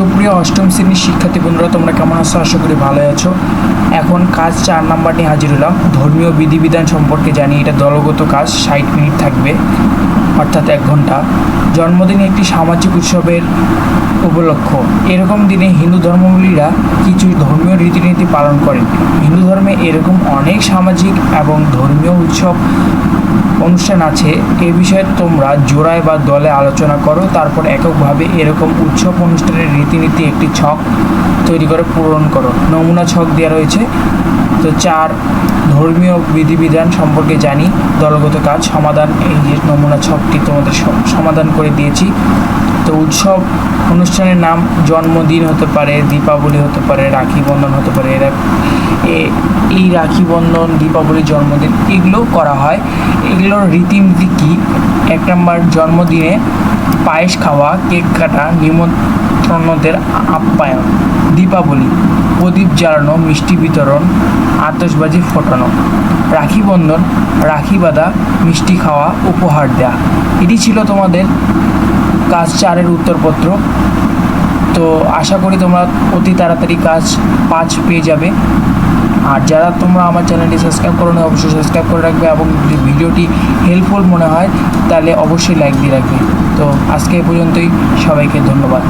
সুপ্রিয় অষ্টম শ্রেণির শিক্ষার্থী বন্ধুরা, তোমরা কেমন আছো? আশা করি ভালো আছো। এখন কাজ চার নাম্বার নিয়ে হাজির হলাম। ধর্মীয় বিধিবিধান সম্পর্কে জানি এটা দলগত কাজ, ষাট মিনিট থাকবে, অর্থাৎ এক ঘণ্টা। জন্মদিনে একটি সামাজিক উৎসবের উপলক্ষ। এরকম দিনে হিন্দু ধর্মাবলীরা কিছু ধর্মীয় রীতিনীতি পালন করেন। হিন্দু ধর্মে এরকম অনেক সামাজিক এবং ধর্মীয় উৎসব অনুষ্ঠান আছে। এ বিষয়ে তোমরা জোড়ায় বা দলে আলোচনা করো। তারপর এককভাবে এরকম উৎসব অনুষ্ঠানের রীতিনীতি একটি ছক তৈরি করে পূরণ করো। নমুনা ছক দেওয়া রয়েছে। তো চার, ধর্মীয় বিধিবিধান সম্পর্কে জানি। দলগত কাজ, সমাধান, এই যে নমুনা ছকটি তোমাদের সমাধান করে দিয়েছি। তো উৎসব অনুষ্ঠানের নাম জন্মদিন হতে পারে, দীপাবলি হতে পারে, রাখি বন্ধন হতে পারে, এরা এই রাখি বন্ধন দীপাবলি জন্মদিন, এগুলো করা হয়। এগুলোর রীতিনীতি কী? এক নম্বর, জন্মদিনে পায়েস খাওয়া, কেক কাটা, নিমন্ত্রণদের আপ্যায়ন, দীপাবলি, প্রদীপ জ্বালানো, মিষ্টি বিতরণ, আতশবাজি ফোটানো, রাখি বন্ধন, রাখি বাঁধা, মিষ্টি খাওয়া, উপহার দেওয়া এটি ছিল তোমাদের কাজ চারের উত্তরপত্র। তো আশা করি তোমরা অতি তাড়াতাড়ি কাজ পাঁচ পেয়ে যাবে। আর যারা তোমরা আমার চ্যানেলটি সাবস্ক্রাইব করো না, অবশ্যই সাবস্ক্রাইব করে রাখবে এবং যদি ভিডিওটি হেল্পফুল মনে হয়, তাহলে অবশ্যই লাইক দিয়ে রাখবে। তো আজকে এ পর্যন্তই, সবাইকে ধন্যবাদ।